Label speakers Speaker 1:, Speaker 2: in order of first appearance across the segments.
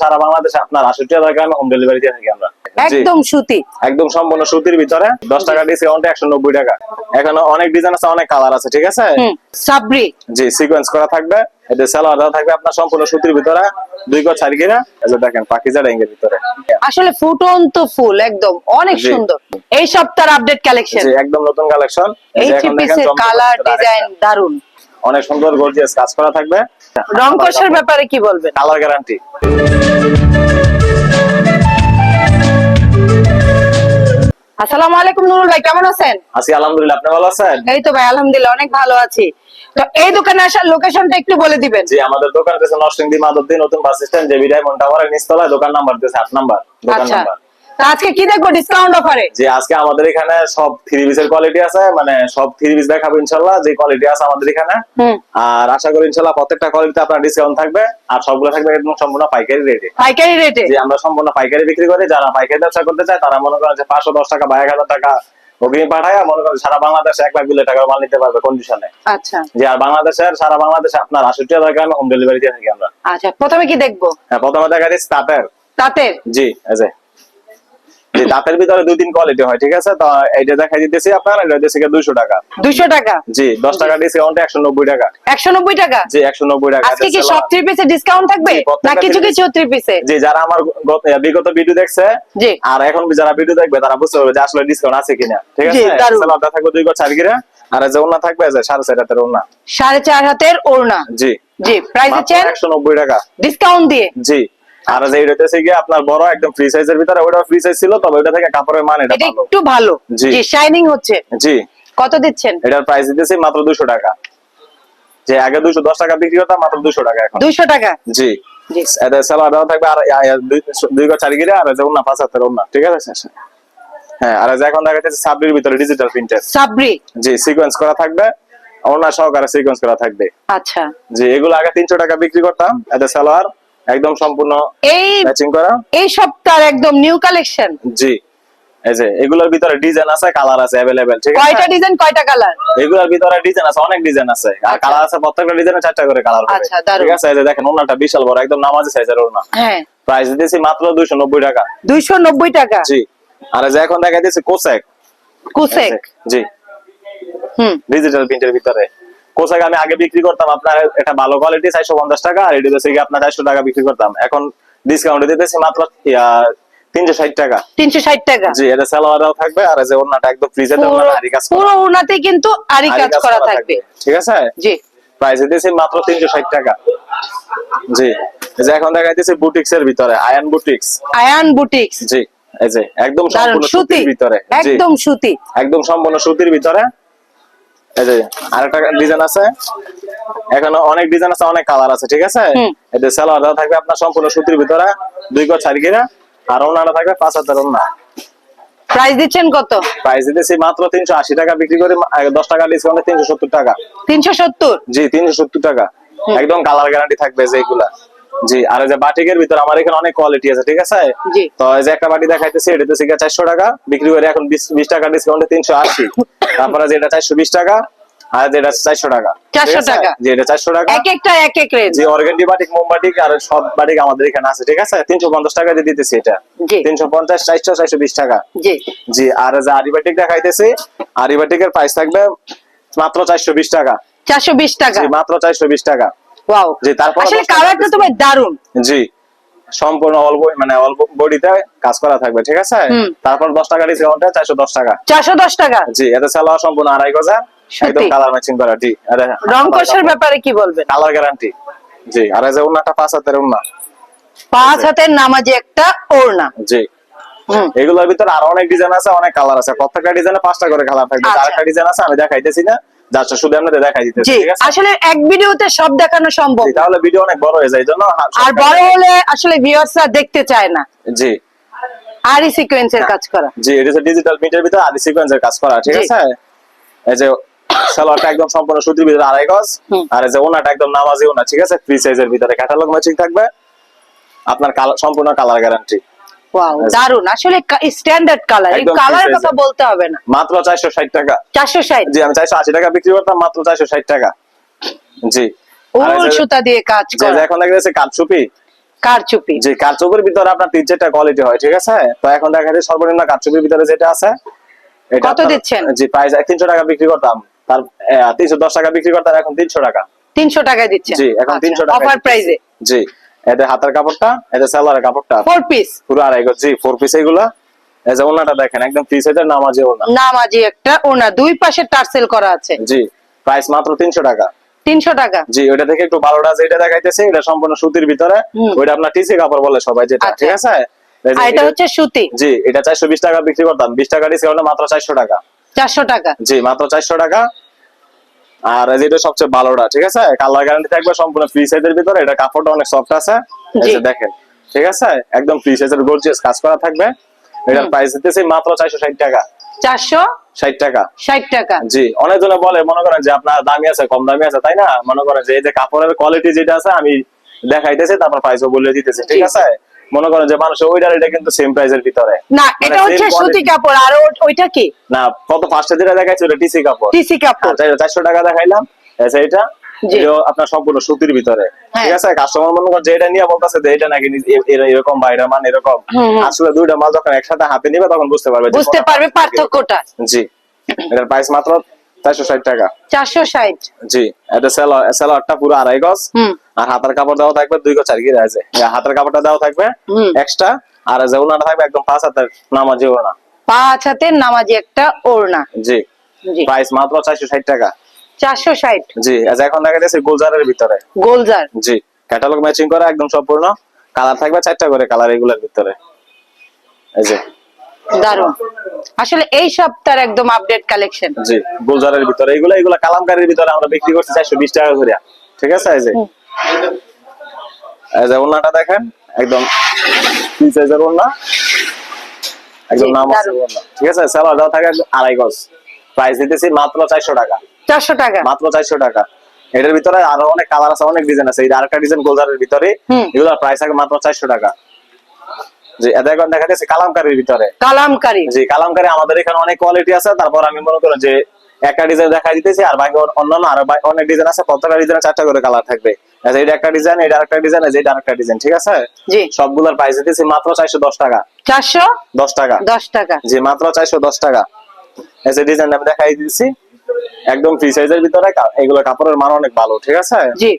Speaker 1: সারা বাংলাদেশে আপনার গ্রামে হোম ডেলিভারি দিয়ে থাকি আমরা।
Speaker 2: একদম সুতি।
Speaker 1: একদম সম্পূর্ণ সুতির ভিতরে। দশ টাকা ডিসকাউন্ট একশো নব্বই টাকা। এখানে অনেক ডিজাইন আছে অনেক কালার আছে ঠিক আছে?
Speaker 2: সাবরি।
Speaker 1: জি সিকোয়েন্স করা থাকবে। এতে সালোয়ার দেওয়া থাকবে আপনার সম্পূর্ণ সুতির ভিতরে। দুই গজ গিরা এই দেখেন পাকিজা ড্যাঙ্গের ভিতরে।
Speaker 2: আসলে ফুটন্ত ফুল একদম অনেক সুন্দর। এই সপ্তাহের আপডেট কালেকশন
Speaker 1: জি একদম নতুন কালেকশন
Speaker 2: এই থ্রি পিসের কালার ডিজাইন দারুণ
Speaker 1: অনেক সুন্দর গর্জিয়াস কাজ করা থাকবে।
Speaker 2: রং কষার ব্যাপারে কি বলবেন?
Speaker 1: কালার গ্যারান্টি
Speaker 2: আসসালামু আলাইকুম নুরুল ভাই কেমন আছেন?
Speaker 1: আছি আলহামদুলিল্লাহ আপনি ভালো আছেন?
Speaker 2: এই তো ভাই আলহামদুলিল্লাহ অনেক ভালো আছি। তো এই দোকানে আসার লোকেশনটা একটু বলে দিবেন।
Speaker 1: জি আমাদের দোকান আছে নরসিংদী মাধবদী নতুন বাস স্ট্যান্ড জেবি ডায়মন্ড টাওয়ারের নিচতলায় দোকান নাম্বার দিয়েছে 8 নাম্বার দোকান
Speaker 2: আচ্ছা।
Speaker 1: নাম্বার।
Speaker 2: আজকে কি দেখব? ডিসকাউন্ট অফারে
Speaker 1: যে আজকে আমাদের এখানে সব থ্রি পিসের কোয়ালিটি আছে মানে সব থ্রি পিস দেখাবো ইনশাল্লাহ যে কোয়ালিটি আছে আমাদের এখানে। আর আশা করি ইনশাল্লাহ প্রত্যেকটা আপনার ডিসকাউন্ট থাকবে আর সবগুলো থাকবে একদম সম্পূর্ণ পাইকারি রেটে
Speaker 2: পাইকারি রেটে
Speaker 1: যে আমরা সম্পূর্ণ পাইকারি বিক্রি করি যারা পাইকারি ব্যবসা করতে চায় তারা মনে করেন যে পাঁচশো দশ টাকা বা এক হাজার টাকা অগ্রিম পাঠায় মনে করেন সারা বাংলাদেশে এক লাখ দুই টাকার মাল নিতে পারবে কন্ডিশনে
Speaker 2: আচ্ছা।
Speaker 1: যে আর বাংলাদেশের সারা বাংলাদেশে আপনার আষট্টি হাজার গ্রামে হোম ডেলিভারি দিয়ে থাকি আমরা।
Speaker 2: আচ্ছা প্রথমে কি দেখব?
Speaker 1: হ্যাঁ প্রথমে দেখা যাচ্ছে তাঁতের।
Speaker 2: তাঁতের?
Speaker 1: জি এই যে জি তাঁতের ভিতরে দুই তিন কোয়ালিটি হয় ঠিক আছে? তো এইটা দেখাই দিতেছি আপনার এটা হচ্ছে দুইশো টাকা।
Speaker 2: দুইশো টাকা?
Speaker 1: জি দশ টাকা ডিসকাউন্ট একশো নব্বই টাকা।
Speaker 2: একশো নব্বই টাকা?
Speaker 1: জি একশো নব্বই টাকা।
Speaker 2: আজকে কি সব থ্রি পিসে ডিসকাউন্ট থাকবে? না কিছু কিছু থ্রি পিসে
Speaker 1: জি যারা আমার বিগত ভিডিও দেখছে
Speaker 2: জি।
Speaker 1: আর এখন যারা ভিডিও দেখবে তারা বুঝতে পারবে যে আসলে ডিসকাউন্ট আছে কিনা। ঠিক আছে?
Speaker 2: দারুণ।
Speaker 1: সালোয়ারটা থাকবে দুই গজ চার গিরা আর যে ওন্না থাকবে যে সাড়ে চার হাতের ওন্না
Speaker 2: সাড়ে চার হাতের ওড়না।
Speaker 1: জি।
Speaker 2: জি প্রাইস
Speaker 1: একশো নব্বই টাকা।
Speaker 2: ডিসকাউন্ট দিয়ে।
Speaker 1: জি। আর যে এটা হচ্ছে গিয়ে আপনার বড় একদম ফ্রি সাইজের ভিতরে ওটা ফ্রি সাইজ ছিল তবে ওটা থেকে কাপড়ের মান এটা
Speaker 2: এটা
Speaker 1: ভালো।
Speaker 2: একটু ভালো।
Speaker 1: জি।
Speaker 2: শাইনিং হচ্ছে।
Speaker 1: জি।
Speaker 2: কত দিচ্ছেন?
Speaker 1: এটার প্রাইস দিতেছি মাত্র দুশো টাকা। যে আগে দুশো দশ টাকা বিক্রি করতাম মাত্র দুশো টাকা এখন।
Speaker 2: দুইশো টাকা?
Speaker 1: জি।
Speaker 2: জি।
Speaker 1: এটা থাকবে আর দুই- গজ চার গিরা আর যে পাঁচ হাতের ঠিক আছে? হ্যাঁ আর যে এখন দেখা যাচ্ছে সাবরির ভিতরে ডিজিটাল প্রিন্টের
Speaker 2: সাবরি?
Speaker 1: জি সিকোয়েন্স করা থাকবে ওনা সহকারে সিকোয়েন্স করা থাকবে।
Speaker 2: আচ্ছা।
Speaker 1: জি এগুলো আগে তিনশো টাকা বিক্রি করতাম এতে সালোয়ার একদম সম্পূর্ণ
Speaker 2: এই
Speaker 1: ম্যাচিং করা।
Speaker 2: এই সপ্তাহের একদম নিউ কালেকশন
Speaker 1: জি। এই যে এগুলোর ভিতরে ডিজাইন আছে কালার আছে অ্যাভেলেবেল ঠিক
Speaker 2: কয়টা ডিজাইন কয়টা কালার
Speaker 1: এগুলোর ভিতরে ডিজাইন আছে অনেক ডিজাইন আছে। আর
Speaker 2: আচ্ছা।
Speaker 1: কালার আছে প্রত্যেকটা ডিজাইনে চারটা করে কালার
Speaker 2: আচ্ছা।
Speaker 1: ঠিক আছে? এই যে দেখেন ওনাটা বিশাল বড় একদম নামাজি সাইজের ওনা
Speaker 2: হ্যাঁ।
Speaker 1: প্রাইস দিতেছি মাত্র 290 টাকা।
Speaker 2: দুইশো নব্বই টাকা?
Speaker 1: জি। আর যে এখন দেখা দিতেছি কোসেক।
Speaker 2: কুসেক।
Speaker 1: জি।
Speaker 2: হুম।
Speaker 1: ডিজিটাল প্রিন্টের ভিতরে। কোসেক আমি আগে বিক্রি করতাম আপনার এটা ভালো কোয়ালিটি 450 টাকা আর এটা হচ্ছে আপনার 400 টাকা বিক্রি করতাম। এখন ডিসকাউন্ট দিতেছি মাত্র তিনশো ষাট টাকা।
Speaker 2: তিনশো ষাট টাকা।
Speaker 1: জি এটা সালোয়ারও থাকবে আর যে ওন্নাটা একদম ফ্রিজে
Speaker 2: পুরো
Speaker 1: আরি কাজ করা।
Speaker 2: পুরো উনাতে কিন্তু আরি
Speaker 1: আরি
Speaker 2: কাজ করা থাকবে।
Speaker 1: ঠিক আছে?
Speaker 2: জি।
Speaker 1: প্রাইস দিতেছি মাত্র তিনশো ষাট টাকা। জি যে এখন দেখাইতেছি বুটিক্স এর ভিতরে আয়ান বুটিক্স
Speaker 2: আয়ান বুটিক্স
Speaker 1: জি এই যে একদম সম্পূর্ণ সুতির ভিতরে।
Speaker 2: একদম সুতি।
Speaker 1: একদম সম্পূর্ণ সুতির ভিতরে। এই যে আরেকটা ডিজাইন আছে। এখানে অনেক ডিজাইন আছে অনেক কালার আছে ঠিক আছে?
Speaker 2: হুম।
Speaker 1: এতে সালোয়ার দেওয়া থাকবে আপনার সম্পূর্ণ সুতির ভিতরে দুই গজ চার গিরা আর থাকবে পাঁচ হাজার ওনা
Speaker 2: প্রাইস দিচ্ছেন কত?
Speaker 1: প্রাইস দিতেছি মাত্র তিনশো আশি টাকা বিক্রি করে মা- দশ টাকা ডিসকাউন্টে টাকা।
Speaker 2: তিনশো সত্তর?
Speaker 1: জি তিনশো সত্তর টাকা। একদম কালার গ্যারান্টি থাকবে যেগুলা জি আর যে বাটিকের ভিতরে আমার এখানে অনেক কোয়ালিটি আছে ঠিক আছে? তো এই যে একটা বাটি দেখাইতেছি এটা চারশো টাকা। বিক্রি করে এখন বিশ বিশ টাকা ডিসকাউন্টে তিনশো আশি। তারপরে যেটা টাকা আর যেটা টাকা।
Speaker 2: 400 টাকা।
Speaker 1: জি এটা চারশো টাকা।
Speaker 2: এক একটা এক এক রেঞ্জ
Speaker 1: জি অর্গেন্ডি বাটিক মোমবাটিক আর সব বাটিক আমাদের এখানে আছে ঠিক আছে? তিনশো পঞ্চাশ টাকা দিয়ে দিতেছি এটা।
Speaker 2: জি।
Speaker 1: তিনশো পঞ্চাশ চারশো চারশো বিশ টাকা।
Speaker 2: জি।
Speaker 1: জি আর যে আরিবাটিক দেখাইতেছি আরিবাটিকের প্রাইস থাকবে মাত্র চারশো বিশ টাকা।
Speaker 2: চারশো বিশ টাকা।
Speaker 1: জি মাত্র চারশো বিশ টাকা।
Speaker 2: ওয়াও
Speaker 1: জি তারপর
Speaker 2: আসলে কালারটা তো ভাই দারুণ
Speaker 1: জি সম্পূর্ণ অল্প মানে অল্প বডিতে কাজ করা থাকবে ঠিক আছে? তারপর দশ টাকা ডিসকাউন্টে চারশো দশ টাকা।
Speaker 2: চারশো দশ টাকা?
Speaker 1: জি এতে সালোয়ার সম্পূর্ণ আড়াই
Speaker 2: সত্যি?
Speaker 1: একদম কালার ম্যাচিং করা জি।
Speaker 2: রং কষার ব্যাপারে কি বলবেন?
Speaker 1: কালার গ্যারান্টি জি আর যে উন্নাটা পাঁচ হাতের উন্না।
Speaker 2: পাঁচ হাতের নামাজে একটা ওড়না।
Speaker 1: জি। এগুলোর ভিতরে আরও অনেক ডিজাইন আছে অনেক কালার আছে। প্রত্যেকটা ডিজাইনে পাঁচটা করে কালার থাকবে।
Speaker 2: আচ্ছা।
Speaker 1: আরেকটা ডিজাইন আছে আমি দেখাইতেছি না। যাচ্ছে শুধু আপনাদের দেখাই দিতেছি
Speaker 2: জি আসলে এক ভিডিওতে সব দেখানো সম্ভব।
Speaker 1: তাহলে ভিডিও অনেক বড় হয়ে যায় জন্য
Speaker 2: আর বড় হলে আসলে ভিউয়ার্সরা দেখতে চায় না।
Speaker 1: জি।
Speaker 2: আরই সিকোয়েন্সের কাজ করা।
Speaker 1: জি এটা ডিজিটাল প্রিন্টের ভিতরে আদি সিকোয়েন্সের কাজ করা ঠিক আছে? এই যে সালোয়ারটা একদম সম্পূর্ণ সুতির ভিতরে আড়াই গজ আর এই যে ওনাটা একদম নামাজি ওনা ঠিক আছে? ফ্রি সাইজের ভিতরে ক্যাটালগ ম্যাচিং থাকবে। আপনার সম্পূর্ণ কালার গ্যারান্টি
Speaker 2: ওয়াও। দারুণ আসলে স্ট্যান্ডার্ড কালার এই কালারের কথা বলতে হবে না।
Speaker 1: মাত্র চারশো ষাট টাকা।
Speaker 2: চারশো ষাট?
Speaker 1: জি আমি চারশো আশি টাকা বিক্রি করতাম মাত্র চারশো ষাট টাকা। জি।
Speaker 2: উল সুতা দিয়ে কাজ করা।
Speaker 1: এখন দেখা যাচ্ছে কাঠচুপি
Speaker 2: কারচুপি।
Speaker 1: যে কারচুপির ভিতরে আপনার তিন চারটা কোয়ালিটি হয় ঠিক আছে? তো এখন দেখা যায় সর্বনিম্ন কারচুপির ভিতরে যেটা আছে
Speaker 2: কত দিচ্ছেন?
Speaker 1: জি প্রাইস তিনশো টাকা বিক্রি করতাম। তার তিনশো দশ টাকা বিক্রি করতাম এখন তিনশো টাকা।
Speaker 2: তিনশো টাকায় দিচ্ছেন?
Speaker 1: জি এখন তিনশো টাকা
Speaker 2: অফার প্রাইজে
Speaker 1: জি। এটা হাতের কাপড়টা এটা সালোয়ারের কাপড়টা।
Speaker 2: ফোর পিস
Speaker 1: পুরো আড়াই গজ জি ফোর পিস এগুলা এই যে ওনাটা দেখেন একদম ফ্রি সাইজের নামাজি ওনা
Speaker 2: নামাজি একটা ওনা দুই পাশে টার্সেল করা আছে।
Speaker 1: জি প্রাইস মাত্র তিনশো টাকা।
Speaker 2: তিনশো টাকা।
Speaker 1: জি ওইটা থেকে একটু ভালো ভালোটা যেটা দেখাইতেছে এটা সম্পূর্ণ সুতির ভিতরে। ওইটা আপনার টিসি কাপড় বলে সবাই যেটা
Speaker 2: আচ্ছা।
Speaker 1: ঠিক আছে?
Speaker 2: এটা হচ্ছে সুতি।
Speaker 1: জি এটা চারশো বিশ টাকা বিক্রি করতাম। বিশ টাকা ডিসকাউন্টে মাত্র চারশো টাকা।
Speaker 2: চারশো টাকা।
Speaker 1: জি মাত্র চারশো টাকা। আর এই যে এটা সবচেয়ে ভালোটা ঠিক আছে? কালার গ্যারান্টি থাকবে সম্পূর্ণ ফ্রি সাইজের ভিতরে। এটা কাপড়টা অনেক সফট আছে। দেখেন ঠিক আছে? একদম ফ্রি সাইজের গর্জিয়াস কাজ করা থাকবে। এটার প্রাইস দিতেছি মাত্র চারশো ষাট টাকা।
Speaker 2: চারশো
Speaker 1: ষাট টাকা।
Speaker 2: ষাট টাকা।
Speaker 1: জি অনেক জনে বলে মনে করেন যে আপনার দামি আছে কম দামি আছে তাই না? মনে করেন যে এই যে কাপড়ের কোয়ালিটি যেটা আছে আমি দেখাইতেছি তারপর প্রাইসও বলে দিতেছি ঠিক আছে? মনে করেন যে মানুষ ওইটার এটা কিন্তু সেম প্রাইসের ভিতরে।
Speaker 2: না
Speaker 1: মানে
Speaker 2: এটা হচ্ছে সুতি কাপড় আর ওইটা কি?
Speaker 1: না কত ফার্স্টে যেটা দেখাইছে ওটা টিসি কাপড়।
Speaker 2: টিসি কাপড়।
Speaker 1: চারশো টাকা দেখাইলাম। আচ্ছা এটা? আপনার সম্পূর্ণ সুতির ভিতরে।
Speaker 2: হ্যাঁ।
Speaker 1: ঠিক আছে? কাস্টমার মনে করেন যে এটা নিয়ে বলতেছে যে এটা নাকি এরকম বা এটা মান এরকম। আসলে দুইটা মাল যখন একসাথে হাতে নিবে তখন বুঝতে পারবে
Speaker 2: বুঝতে পারবে পার্থক্যটা।
Speaker 1: জি। এটার প্রাইস মাত্র চারশো ষাট টাকা।
Speaker 2: চারশো ষাট।
Speaker 1: জি এটা সেলার সেলারটা পুরো আড়াই গজ। আর হাতের কাপড় দেওয়া থাকবে দুই গজ চার গিরে আছে। হাতের কাপড়টা দেওয়া থাকবে এক্সট্রা আর যে ওনাটা থাকবে একদম পাঁচ হাতের নামাজি ওনা
Speaker 2: পাঁচ হাতের নামাজি একটা ওড়না।
Speaker 1: জি।
Speaker 2: জি।
Speaker 1: প্রাইস মাত্র চারশো ষাট টাকা।
Speaker 2: চারশো ষাট।
Speaker 1: জি আচ্ছা এখন দেখা যাচ্ছে গুলজারের ভিতরে।
Speaker 2: গোলজার।
Speaker 1: জি ক্যাটালগ ম্যাচিং করা একদম সম্পূর্ণ। কালার থাকবে চারটা করে কালার এগুলোর ভিতরে। এই যে
Speaker 2: দারুণ আসলে এই সপ্তাহের একদম আপডেট কালেকশন
Speaker 1: জি গুলজারের ভিতরে। এগুলো এগুলো কালামকারীর ভিতরে আমরা বিক্রি করছি চারশো বিশ টাকা করে ঠিক আছে এই যে? এই যে ওনাটা দেখেন একদম ফ্রি সাইজের ওনা একদম নাম আছে। ওনা ঠিক আছে স্যালার দেওয়া থাকে আড়াই গজ। প্রাইস দিতেছি মাত্র চারশো টাকা।
Speaker 2: চারশো টাকা।
Speaker 1: মাত্র চারশো টাকা। এটার ভিতরে আরও অনেক কালার আছে অনেক ডিজাইন আছে। এই আরেকটা ডিজাইন গোলজারের ভিতরে। এগুলোর প্রাইস থাকে মাত্র চারশো টাকা। জি এখন দেখা যাচ্ছে কালামকারীর ভিতরে।
Speaker 2: কালামকারী।
Speaker 1: জি কালামকারী আমাদের এখানে অনেক কোয়ালিটি আছে তারপর আমি মনে করি যে একটা ডিজাইন দেখা দিতেছি আর বাকি অন্যান্য আরও অনেক ডিজাইন আছে প্রত্যেকটা ডিজাইনে চারটা করে কালার থাকবে। আচ্ছা, এটা একটা ডিজাইন এটা একটা ডিজাইন এটা একটা ডিজাইন ঠিক আছে? সবগুলোর প্রাইস দিতেছি মাত্র চারশো দশ টাকা।
Speaker 2: চারশো
Speaker 1: দশ টাকা।
Speaker 2: দশ টাকা।
Speaker 1: জি মাত্র চারশো দশ টাকা। এই যে ডিজাইন আমি দেখাই দিচ্ছি একদম ফ্রি সাইজের ভিতরে এগুলো কাপড়ের মান অনেক ভালো ঠিক আছে?
Speaker 2: জি।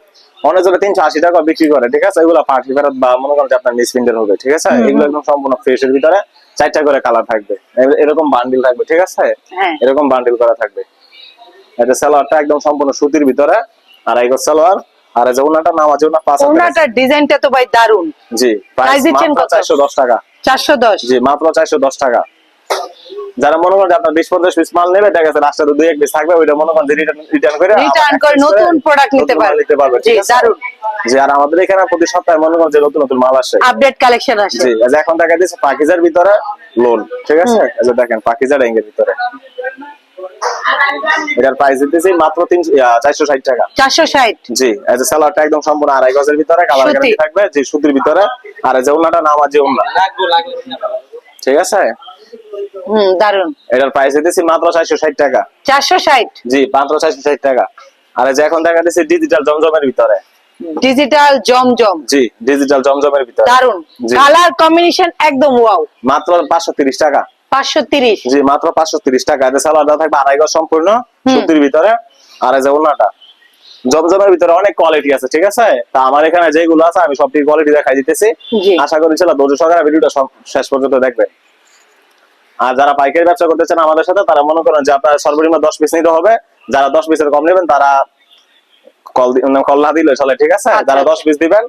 Speaker 1: জনে তিনশো আশি টাকা বিক্রি করে ঠিক আছে? এগুলো পার্টি ফেরত বা মনে করেন আপনার মিস প্রিন্টের হবে ঠিক আছে? এগুলো একদম সম্পূর্ণ ফ্রেশের ভিতরে চারটা করে কালার থাকবে। এরকম বান্ডিল থাকবে ঠিক আছে?
Speaker 2: হ্যাঁ।
Speaker 1: এরকম বান্ডিল করা থাকবে। এটা সালোয়ারটা একদম সম্পূর্ণ সুতির ভিতরে আর এই সালোয়ার আর এই যে ওনাটা নাম আছে ওনা পাঁচ
Speaker 2: ওনাটার ডিজাইনটা তো ভাই দারুণ
Speaker 1: জি প্রাইস মাত্র
Speaker 2: কত?
Speaker 1: চারশো দশ টাকা।
Speaker 2: চারশো দশ।
Speaker 1: জি মাত্র চারশো দশ টাকা। যারা মনে করেন যে আপনার বিশ পঞ্চাশ পিস মাল নেবে দেখা গেছে রাস্তাতে দুই এক পিস থাকবে ওইটা মনে করেন রিটার্ন করে
Speaker 2: রিটার্ন করে নতুন প্রোডাক্ট নিতে পারবে।
Speaker 1: নিতে পারবে
Speaker 2: জি দারুণ
Speaker 1: জি আর আমাদের এখানে প্রতি সপ্তাহে মনে করেন যে নতুন নতুন মাল আসে।
Speaker 2: আপডেট কালেকশন আসে।
Speaker 1: জি এখন দেখা দিচ্ছে পাকিজার ভিতরে লোন ঠিক আছে? এই যে দেখেন পাকিজার রেঞ্জের ভিতরে। এটার প্রাইস দিতেছি মাত্র তিনশো চারশো ষাট টাকা।
Speaker 2: চারশো ষাট।
Speaker 1: জি যে সালোয়ারটা একদম সম্পূর্ণ আড়াই গজের ভিতরে কালার গ্যারান্টি থাকবে জি সুতির ভিতরে। আর যে ওনাটা নাম আছে ওনা ঠিক আছে?
Speaker 2: হুম দারুণ
Speaker 1: এটার প্রাইস দিতেছি মাত্র চারশো ষাট টাকা।
Speaker 2: চারশো ষাট?
Speaker 1: জি মাত্র চারশো ষাট টাকা। আর যে এখন দেখা দিচ্ছে ডিজিটাল জমজমের ভিতরে।
Speaker 2: ডিজিটাল জমজম।
Speaker 1: জি ডিজিটাল জমজমের ভিতরে। দারুণ
Speaker 2: কালার কম্বিনেশন একদম ওয়াও
Speaker 1: মাত্র পাঁচশো তিরিশ টাকা।
Speaker 2: পাঁচশো তিরিশ।
Speaker 1: জি মাত্র পাঁচশো তিরিশ টাকা। এতে সালোয়ার থাকবে আড়াই গজ সম্পূর্ণ। সুতির ভিতরে। আর যে ওনাটা জমজমের ভিতরে অনেক কোয়ালিটি আছে ঠিক আছে? তা আমার এখানে যেগুলো আছে আমি সবটি কোয়ালিটি দেখাই দিতেছি। আশা করি ছিল ধৈর্য সহকারে ভিডিওটা শেষ পর্যন্ত দেখবে। আর যারা পাইকারি ব্যবসা করতেছেন আমাদের সাথে তারা মনে করেন যে আপনার সর্বনিম্ন দশ পিস নিতে হবে। যারা দশ পিসের কম নেবেন তারা কল কল না দিলে চলে ঠিক আছে?
Speaker 2: আচ্ছা,
Speaker 1: যারা। দশ পিস দিবেন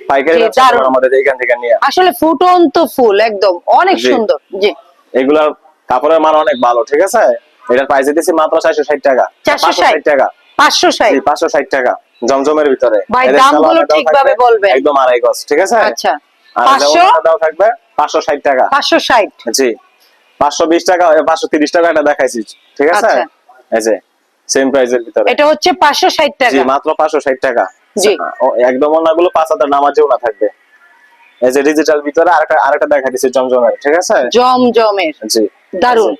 Speaker 1: পাইকারি ব্যবসা আমাদের এইখান থেকে নিয়ে
Speaker 2: আসলে ফুটন্ত ফুল একদম। অনেক সুন্দর। জি।
Speaker 1: এগুলার কাপড়ের মান অনেক ভালো ঠিক আছে? এটার প্রাইস দিতেছি মাত্র চারশো ষাট টাকা।
Speaker 2: 460
Speaker 1: টাকা।
Speaker 2: পাঁচশো ষাট।
Speaker 1: পাঁচশো ষাট টাকা জমজমের ভিতরে।
Speaker 2: ভাই, দামগুলো ঠিকভাবে বলবেন।
Speaker 1: একদম আড়াই গজ ঠিক আছে?
Speaker 2: আচ্ছা।
Speaker 1: আর দাও থাকবে পাঁচশো ষাট টাকা।
Speaker 2: পাঁচশো ষাট।
Speaker 1: জি। পাঁচশো বিশ টাকা পাঁচশো তিরিশ টাকা এটা দেখাইছি ঠিক আছে?
Speaker 2: আচ্ছা।
Speaker 1: এই যে সেম ভিতরে।
Speaker 2: এটা হচ্ছে পাঁচশো ষাট
Speaker 1: জি
Speaker 2: টাকা।
Speaker 1: মাত্র পাঁচশো ষাট টাকা।
Speaker 2: জি।
Speaker 1: ও, একদম অন্যগুলো পাঁচ হাজার নামাজেও না থাকবে। এই যে ডিজিটাল ভিতরে আরেকটা আরেকটা দেখা দিচ্ছে জমজমের ঠিক আছে?
Speaker 2: জমজমের।
Speaker 1: জি
Speaker 2: দারুণ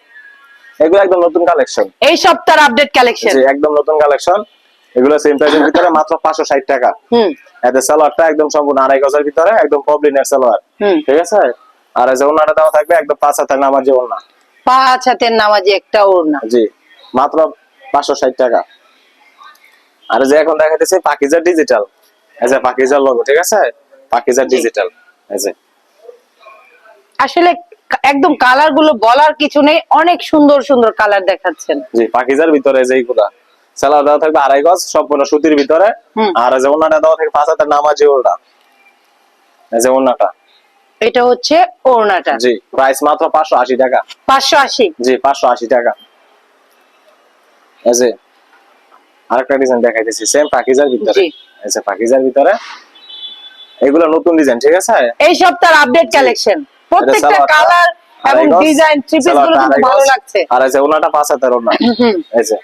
Speaker 1: এগুলো একদম নতুন কালেকশন
Speaker 2: এই সপ্তাহের আপডেট কালেকশন
Speaker 1: জি একদম নতুন কালেকশন এগুলো সেম প্রাইসের ভিতরে মাত্র পাঁচশো ষাট টাকা।
Speaker 2: হুম।
Speaker 1: এতে সালোয়ারটা একদম সম্পূর্ণ আড়াই গজের ভিতরে একদম পবলিনের সালোয়ার
Speaker 2: হুম।
Speaker 1: ঠিক আছে? আর যে ওনাটা দেওয়া থাকবে একদম পাঁচ হাতের নামাজি ওনা
Speaker 2: পাঁচ হাতের নামাজি একটা ওড়না।
Speaker 1: জি মাত্র পাঁচশো ষাট টাকা। আর যে এখন দেখাইতেছে পাকিজার ডিজিটাল এই যে পাকিজার লোগো ঠিক আছে? পাকিজার
Speaker 2: জি।
Speaker 1: ডিজিটাল যে।
Speaker 2: আসলে একদম কালারগুলো বলার কিছু নেই অনেক সুন্দর সুন্দর কালার দেখাচ্ছেন।
Speaker 1: জি পাকিজার ভিতরে যে এইগুলা। সালোয়ার দেওয়া থাকবে আড়াই গজ সম্পূর্ণ সুতির ভিতরে। আর যে ওনাটা দেওয়া থাকবে পাঁচ হাতের নামাজি এই যে ওনাটা
Speaker 2: এটা হচ্ছে ওড়নাটা।
Speaker 1: জি প্রাইস মাত্র পাঁচশো আশি টাকা।
Speaker 2: পাঁচশো আশি?
Speaker 1: জি পাঁচশো আশি টাকা। এই যে আরেকটা ডিজাইন দেখাইতেছি সেম পাকিজার ভিতরে।
Speaker 2: জি।
Speaker 1: এই পাকিজার ভিতরে। এগুলো নতুন ডিজাইন ঠিক আছে?
Speaker 2: এই সপ্তাহের আপডেট কালেকশন প্রত্যেকটা কালার এবং ডিজাইন থ্রি
Speaker 1: পিসগুলো
Speaker 2: কিন্তু ভালো লাগছে।
Speaker 1: আর যে ওনাটা পাঁচ হাতের ওনা
Speaker 2: হুম
Speaker 1: এই যে।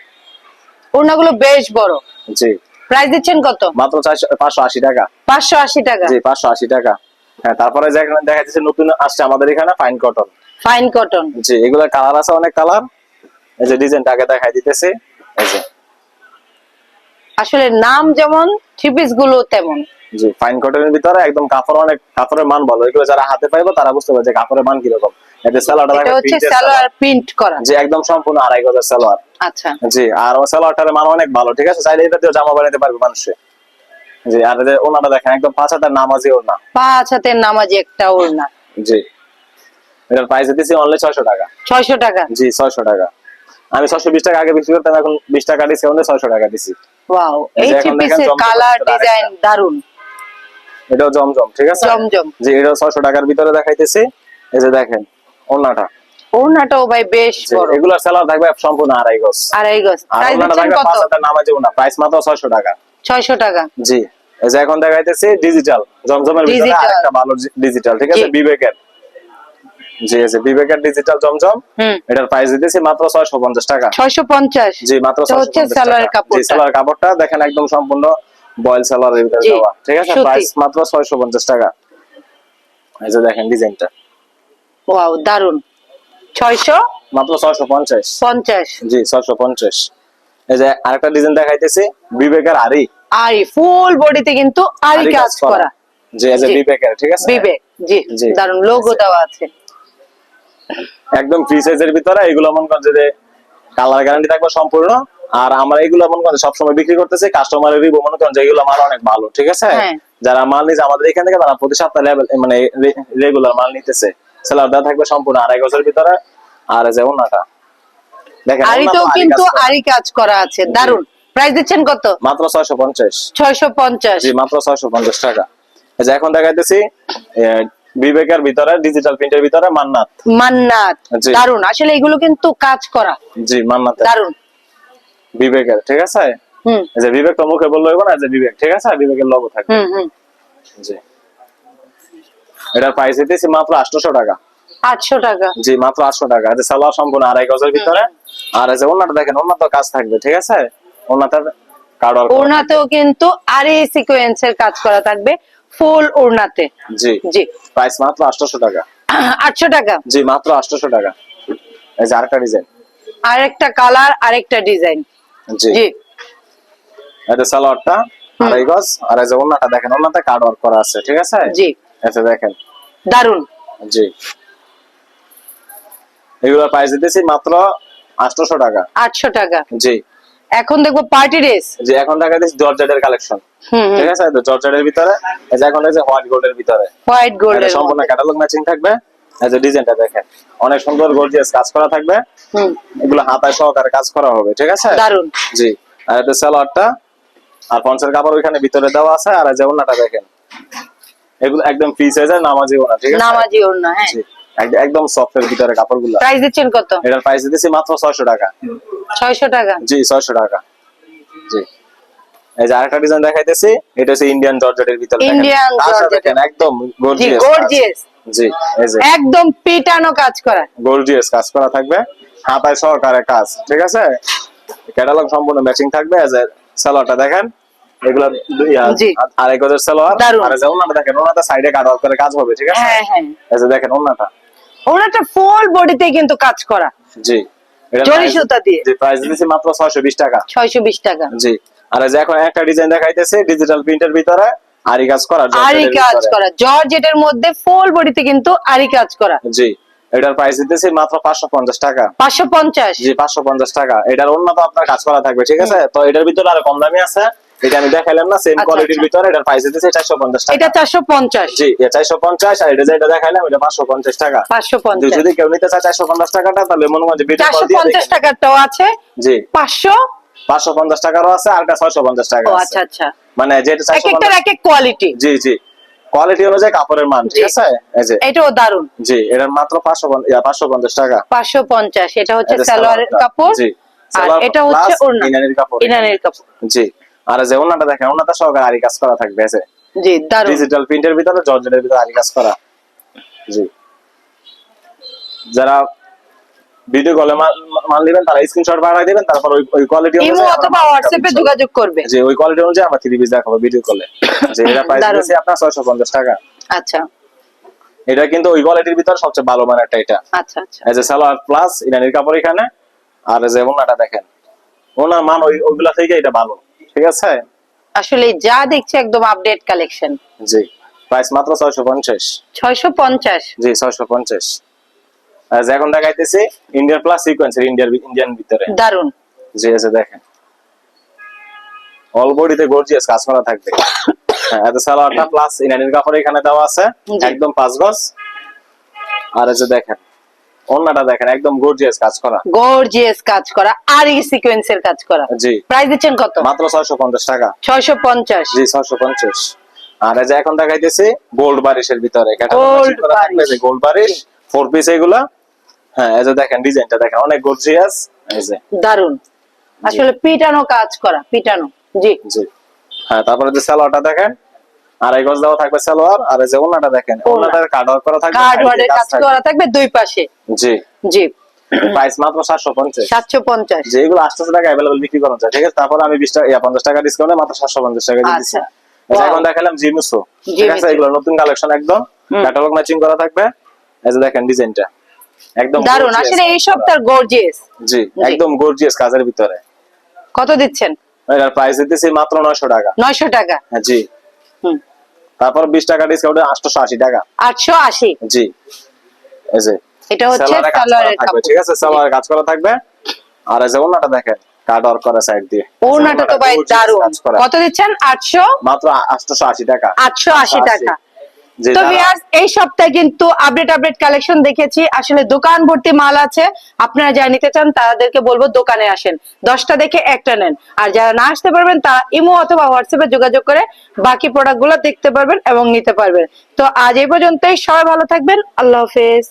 Speaker 2: বেশ বড়।
Speaker 1: জি।
Speaker 2: প্রাইস দিচ্ছেন কত?
Speaker 1: মাত্র চারশো পাঁচশো আশি টাকা।
Speaker 2: পাঁচশো আশি টাকা।
Speaker 1: জি পাঁচশো আশি টাকা। হ্যাঁ তারপরে দেখা যাচ্ছে নতুন আসছে আমাদের এখানে ফাইন কটন
Speaker 2: ফাইন কটন
Speaker 1: জি এগুলা কালার আছে অনেক কালার এই যে ডিজাইনটা আগে দেখাই দিতেছে। এই যে।
Speaker 2: আসলে নাম যেমন থ্রি পিসগুলো তেমন।
Speaker 1: জি ফাইন কটনের ভিতরে একদম কাপড় অনেক কাপড়ের মান ভালো। এগুলো যারা হাতে পাইবো তারা বুঝতে পারবে যে কাপড়ের মান কীরকম। এতে সালোয়ারটা
Speaker 2: এটা
Speaker 1: দেখেন
Speaker 2: হচ্ছে
Speaker 1: printed
Speaker 2: সালোয়ার
Speaker 1: সালোয়ার।
Speaker 2: প্রিন্ট করা।
Speaker 1: জি একদম সম্পূর্ণ আড়াই গজের সালোয়ার
Speaker 2: আচ্ছা।
Speaker 1: জি আর ও সালোয়ারটার মান অনেক ভালো ঠিক আছে? চাইলে এটা দিয়ে জামা বানাতে পারবে মানুষে। জি আর ওনাটা দেখেন একদম পাঁচ নামাজি ওনা
Speaker 2: পাঁচ হাতের নামাজি একটা
Speaker 1: জি। এটার প্রাইস দিতেছি অনলি ছয়শো টাকা।
Speaker 2: ছয়শো টাকা?
Speaker 1: জি ছয়শো টাকা। আমি ছয়শো বিশ টাকা আগে বিক্রি করতাম এখন বিশ টাকা ডিসকাউন্টে ছয়শো টাকা দিছি।
Speaker 2: ওয়াও এই পিসের কালার ডিজাইন দারুণ
Speaker 1: এটাও জমজম ঠিক আছে?
Speaker 2: জমজম।
Speaker 1: জি এটাও ছয়শো টাকার ভিতরে দেখাইতেছি। এই যে দেখেন ওনাটা
Speaker 2: ওড়নাটাও ভাই বেশ বড়।
Speaker 1: এগুলার সেলার থাকবে সম্পূর্ণ আড়াই গজ।
Speaker 2: আড়াই গজ।
Speaker 1: আর
Speaker 2: প্রাইস কত?
Speaker 1: নামাজি ওনা প্রাইস মাত্র ছয়শো টাকা।
Speaker 2: ছয়শো টাকা।
Speaker 1: জি। যে এখন দেখাইতেছি ডিজিটাল জমজমের ভিতরে আরেকটা ভালো ডিজিটাল ঠিক আছে? বিবেকের। জি আছে বিবেকের ডিজিটাল জমজম এটার প্রাইস দিতেছি মাত্র ছয়শো পঞ্চাশ টাকা।
Speaker 2: ছয়শো পঞ্চাশ।
Speaker 1: জি মাত্র
Speaker 2: এটা হচ্ছে
Speaker 1: 650
Speaker 2: সালোয়ারের
Speaker 1: টাকা।
Speaker 2: কাপড়টা।
Speaker 1: সালোয়ার কাপড়টা দেখেন একদম সম্পূর্ণ বয়েল সালোয়ারের ভিতরে দেওয়া। ঠিক আছে? প্রাইস মাত্র ছয়শো পঞ্চাশ টাকা। এই যে দেখেন ডিজাইনটা।
Speaker 2: ওয়াও দারুণ ছয়শো
Speaker 1: মাত্র ছয়শো পঞ্চাশ।
Speaker 2: পঞ্চাশ।
Speaker 1: জি ছয়শো পঞ্চাশ। এই যে আরেকটা ডিজাইন দেখাইতেছি বিবেকের আরি
Speaker 2: আরি ফুল বডিতে কিন্তু আরি
Speaker 1: আরি
Speaker 2: কাজ করা।
Speaker 1: জি এই যে
Speaker 2: জি।
Speaker 1: বিবেকের ঠিক আছে?
Speaker 2: বিবেক জি। দারুণ লোগো দেওয়া আছে।
Speaker 1: একদম ফ্রি সাইজের ভিতরে এগুলো মন করেন যে কালার গ্যারান্টি থাকবে সম্পূর্ণ। আর আমরা এগুলো মন করেন সবসময় বিক্রি করতেছি কাস্টমারের রিভিউ মনে করেন যে এগুলো মাল অনেক ভালো ঠিক আছে?
Speaker 2: হ্যাঁ।
Speaker 1: যারা মাল নিচ্ছে আমাদের এখান থেকে তারা প্রতি সপ্তাহে লেভেল মানে রেগুলার মাল নিতেছে। সেলার দেওয়া থাকবে সম্পূর্ণ আড়াই গজের ভিতরে। আর এই যে ওনাটা দেখেন
Speaker 2: আরিতেও কিন্তু আরি কাজ করা আছে দারুণ প্রাইস দিচ্ছেন কত?
Speaker 1: মাত্র ছয়শো পঞ্চাশ।
Speaker 2: ছয়শো পঞ্চাশ।
Speaker 1: জি মাত্র ছয়শো পঞ্চাশ টাকা। এই যে এখন দেখাইতেছি বিবেকের ভিতরে ডিজিটাল প্রিন্টের ভিতরে মান্নাত।
Speaker 2: মান্নাত। দারুণ আসলে এগুলো কিন্তু কাজ করা।
Speaker 1: জি মান্নাত।
Speaker 2: দারুণ
Speaker 1: বিবেকের ঠিক আছে?
Speaker 2: হুম।
Speaker 1: এই যে বিবেক তো মুখে বলল না যে বিবেক ঠিক আছে? বিবেকের লোগো থাকবে।
Speaker 2: হুম হুম।
Speaker 1: জি। এটার প্রাইস দিতেছি মাত্র আটশোশো টাকা।
Speaker 2: আটশো টাকা।
Speaker 1: জি মাত্র আটশো টাকা। যে সালোয়ার সম্পূর্ণ আড়াই গজের ভিতরে। আর এই যে ওনাটা দেখেন ওনার তো কাজ থাকবে ঠিক আছে? ওনাটার কার্ড
Speaker 2: ওড়নাতেও কিন্তু আরি সিকোয়েন্সের কাজ করা থাকবে ফুল ওড়নাতে।
Speaker 1: জি।
Speaker 2: জি।
Speaker 1: প্রাইস মাত্র আটশোশো টাকা।
Speaker 2: আটশো টাকা।
Speaker 1: জি মাত্র আটশোশো টাকা। এই যে আরেকটা ডিজাইন
Speaker 2: আরেকটা কালার আরেকটা ডিজাইন
Speaker 1: জি।
Speaker 2: জি।
Speaker 1: এটা সালোয়ারটা আড়াই গজ। আর এই যে ওনাটা দেখেন ওনাতে কার্ড ওয়ার্ক করা আছে ঠিক আছে?
Speaker 2: জি।
Speaker 1: এটা দেখেন।
Speaker 2: দারুণ
Speaker 1: জি। এগুলোর প্রাইস দিতেছি মাত্র আটশোশো টাকা।
Speaker 2: আটশো টাকা।
Speaker 1: জি।
Speaker 2: এখন দেখব পার্টি ড্রেস
Speaker 1: যে এখন দেখা যাচ্ছে জর্জেটের কালেকশন ঠিক আছে? তো জর্জেটের ভিতরে এই যে এখন এই যে হোয়াইট গোল্ডের ভিতরে।
Speaker 2: হোয়াইট
Speaker 1: এটা
Speaker 2: গোল্ডের
Speaker 1: সম্পূর্ণ ক্যাটালগ ম্যাচিং থাকবে। এই যে ডিজাইনটা দেখেন। অনেক সুন্দর গর্জিয়াস কাজ করা থাকবে।
Speaker 2: হুম।
Speaker 1: এগুলো হাতায় সহকারে কাজ করা হবে ঠিক আছে?
Speaker 2: দারুণ
Speaker 1: জি। আর এটা সালোয়ারটা আর পঞ্চের কাপড় ওইখানে ভিতরে দেওয়া আছে আর এই যে ওনাটা দেখেন। এগুলো একদম ফ্রি সাইজের নামাজি ওনা ঠিক আছে?
Speaker 2: নামাজি ওড়না হ্যাঁ।
Speaker 1: একদম সফটের ভিতরে কাপড়গুলো।
Speaker 2: প্রাইস দিচ্ছেন কত?
Speaker 1: এটার প্রাইস দিতেছি মাত্র ছয়শো টাকা।
Speaker 2: ছয়শো টাকা।
Speaker 1: জি ছয়শো টাকা। জি। এই যে আরেকটা ডিজাইন দেখাইতেছি এটা হচ্ছে ইন্ডিয়ান জর্জেটের ভিতরে দেখেন।
Speaker 2: Indian জর্জেটের।
Speaker 1: একদম গর্জিয়াস
Speaker 2: গর্জিয়াস
Speaker 1: জি এই যে।
Speaker 2: একদম পিটানো কাজ করা।
Speaker 1: গর্জিয়াস কাজ করা থাকবে। হাতায় সহকারে কাজ ঠিক আছে? ক্যাটালগ সম্পূর্ণ ম্যাচিং থাকবে। এই সালোয়ারটা দেখেন এগুলা। আড়াই গজের সালোয়ার। আর যে ওনাটা দেখেন ওনাটা সাইডে কাট করে কাজ হবে ঠিক আছে?
Speaker 2: হ্যাঁ হ্যাঁ।
Speaker 1: এই যে দেখেন ওনাটা
Speaker 2: ওনাটা ফুল বডিতে কিন্তু কাজ করা।
Speaker 1: জি।
Speaker 2: জরি সুতা দিয়ে।
Speaker 1: যে প্রাইস দিতেছি মাত্র ছয়শো বিশ টাকা।
Speaker 2: ছয়শো বিশ টাকা।
Speaker 1: জি আর আজ এখন একটা ডিজাইন দেখাইতেছে ডিজিটাল প্রিন্টের ভিতরে আরি কাজ করা
Speaker 2: আরি কাজ করা। জর্জেটের মধ্যে ফুল বডিতে কিন্তু আরি কাজ করা।
Speaker 1: জি এটার প্রাইস দিতেছি মাত্র পাঁচশো পঞ্চাশ টাকা।
Speaker 2: পাঁচশো পঞ্চাশ।
Speaker 1: জি পাঁচশো পঞ্চাশ টাকা। এটার উন্নত আপনার কাজ করা থাকবে ঠিক আছে? তো এটার ভিতরে আরও কম দামি আছে। এটা আমি দেখাইলাম না সেম
Speaker 2: আচ্ছা,
Speaker 1: কোয়ালিটির
Speaker 2: আচ্ছা।
Speaker 1: ভিতরে এটার প্রাইস দিতেছি চারশো পঞ্চাশ
Speaker 2: এটা
Speaker 1: টাকা
Speaker 2: চারশো পঞ্চাশ।
Speaker 1: জি চারশো পঞ্চাশ আর এটা যেটা দেখাইলাম এটা পাঁচশো পঞ্চাশ টাকা।
Speaker 2: পাঁচশো
Speaker 1: যদি- কেউ নিতে চায় চারশো পঞ্চাশ টাকাটা তাহলে মনে করেন ভিডিও কল দিয়ে
Speaker 2: পঞ্চাশ
Speaker 1: দেখে-
Speaker 2: টাকারটাও আছে
Speaker 1: জি।
Speaker 2: পাঁচশো।
Speaker 1: পাঁচশো পঞ্চাশ টাকারও আছে আর একটা ছয়শো পঞ্চাশ টাকা আছে।
Speaker 2: আচ্ছা আচ্ছা।
Speaker 1: মানে যেটা
Speaker 2: এক একটার এক এক কোয়ালিটি
Speaker 1: জি জি। কোয়ালিটি অনুযায়ী কাপড়ের মান ঠিক আছে? এই যে।
Speaker 2: এটাও দারুণ
Speaker 1: জি এটার মাত্র পাঁচশো পাঁচশো পঞ্চাশ টাকা।
Speaker 2: পাঁচশো পঞ্চাশ এটা হচ্ছে সালোয়ারের কাপড় আর এটা হচ্ছে ওড়না।
Speaker 1: ইনানের কাপড়।
Speaker 2: ইনানের কাপড়।
Speaker 1: জি। আর যে ওনাটা দেখেন ওনাটা সহকারে আরি কাজ করা থাকবে আছে?
Speaker 2: জি দারুণ
Speaker 1: ডিজিটাল প্রিন্টের ভিতরে জর্জেটের ভিতরে আরি কাজ করা। জি। যারা ভিডিও কলে মাল দিবেন তারা স্ক্রিনশট পাঠিয়ে দিবেন তারপর ওই ওই কোয়ালিটি
Speaker 2: ইমো অথবা হোয়াটসঅ্যাপে যোগাযোগ করবে।
Speaker 1: যে ওই কোয়ালিটি অনুযায়ী আমরা থ্রি পিস দেখাবো ভিডিও কলে যে এটা প্রাইস। দিয়েছি আপনার ছয়শো পঞ্চাশ টাকা।
Speaker 2: আচ্ছা।
Speaker 1: এটা কিন্তু ওই কোয়ালিটির ভিতরে সবচেয়ে ভালো মানের একটা এটা।
Speaker 2: আচ্ছা আচ্ছা।
Speaker 1: এই যে সালোয়ার প্লাস ইরানির কাপড় এখানে আর যে ওনাটা দেখেন। ওনার মান ওই ওইগুলা থেকে এটা ভালো। ঠিক আছে?
Speaker 2: আসলে যা দেখছি একদম আপডেট কালেকশন
Speaker 1: জি প্রাইস মাত্র ছয়শো পঞ্চাশ।
Speaker 2: ছয়শো পঞ্চাশ।
Speaker 1: জি ছয়শো পঞ্চাশ। আর যে এখন দেখাইতেছি ইন্ডিয়ান প্লাস সিকোয়েন্সের ইন্ডিয়ার ইন্ডিয়ান ভিতরে।
Speaker 2: দারুণ
Speaker 1: জি আছে দেখেন। অল বডিতে গর্জিয়াস কাজ করা থাকবে। হ্যাঁ এত সালোয়ারটা প্লাস ইনানির কাপড় এখানে দেওয়া আছে। একদম পাঁচ গজ। আর এই যে দেখেন অন্যটা দেখেন একদম গর্জিয়াস কাজ করা।
Speaker 2: গর্জিয়াস কাজ করা আর এই সিকোয়েন্সের কাজ করা।
Speaker 1: জি।
Speaker 2: প্রাইস দিচ্ছেন কত?
Speaker 1: মাত্র ছয়শো পঞ্চাশ টাকা।
Speaker 2: ছয়শো পঞ্চাশ।
Speaker 1: জি ছয়শো পঞ্চাশ। আর এই যে এখন দেখাইতেছি গোল্ড বারিশের ভিতরে।
Speaker 2: Gold বারিশ।
Speaker 1: গোল্ড বারিশ ফোর পিস এগুলা। হ্যাঁ এই যে দেখেন ডিজাইনটা দেখেন অনেক গর্জিয়াস এই যে।
Speaker 2: দারুণ আসলে পিটানো কাজ করা পিটানো। জি।
Speaker 1: জি। হ্যাঁ তারপরে যে সালোয়ারটা দেখেন আড়াই গজ দেওয়া থাকবে সালোয়ার আর যে ওনাটা দেখেন কাট আউট করা থাকবে
Speaker 2: কাজ করা থাকবে। দুই পাশে।
Speaker 1: জি।
Speaker 2: জি।
Speaker 1: প্রাইস মাত্র সাতশো পঞ্চাশ।
Speaker 2: সাতশো পঞ্চাশ।
Speaker 1: যে এগুলো আটশো টাকা অ্যাভেলেবল বিক্রি করা যায়। ঠিক আছে তারপরে আমি বিশ টাকা পঞ্চাশ টাকা ডিসকাউন্টে মাত্র সাতশো পঞ্চাশ টাকা দিয়ে দিচ্ছি।
Speaker 2: আচ্ছা।
Speaker 1: এই যে
Speaker 2: Wow.
Speaker 1: এখন দেখালাম জিনুসো ঠিক আছে এগুলো নতুন কালেকশন একদম। ক্যাটালগ ম্যাচিং করা থাকবে। এই যে দেখেন ডিজাইনটা একদম দারুণ
Speaker 2: আসলে এই
Speaker 1: কাজ
Speaker 2: সপ্তাহ গর্জিয়াস
Speaker 1: জি। একদম গর্জিয়াস কাজের ভিতরে।
Speaker 2: কত দিচ্ছেন?
Speaker 1: এটার প্রাইস দিতেছি মাত্র নয়শো টাকা।
Speaker 2: নয়শো টাকা।
Speaker 1: হ্যাঁ, জি। তারপর বিশ টাকা ডিসকাউন্টে আটশোশো আশি টাকা।
Speaker 2: আটশো আশি?
Speaker 1: জি। এই যে
Speaker 2: এটা হচ্ছে সালোয়ারের
Speaker 1: ঠিক আছে? সালোয়ারে কাজ করা থাকবে। আর এই যে ওনাটা দেখেন কাট ওয়ার্ক করা সাইড দিয়ে।
Speaker 2: ওনাটা তো ভাই
Speaker 1: করা।
Speaker 2: কত দিচ্ছেন? আটশো?
Speaker 1: মাত্র আটশোশো আশি টাকা।
Speaker 2: আটশো আশি টাকা।
Speaker 1: যে
Speaker 2: তো
Speaker 1: যারা-
Speaker 2: ভিউয়ার্স এই সপ্তাহে কিন্তু আপডেট আপডেট কালেকশন দেখেছি। আসলে দোকান ভর্তি মাল আছে। আপনারা যারা নিতে চান তাদেরকে বলব দোকানে আসেন। দশটা দেখে একটা নেন। আর যারা না আসতে পারবেন তারা ইমো অথবা হোয়াটসঅ্যাপে যোগাযোগ করে বাকি প্রোডাক্টগুলো দেখতে পারবেন এবং নিতে পারবেন। তো আজ এই পর্যন্তই। সবাই ভালো থাকবেন। আল্লাহ হাফেজ।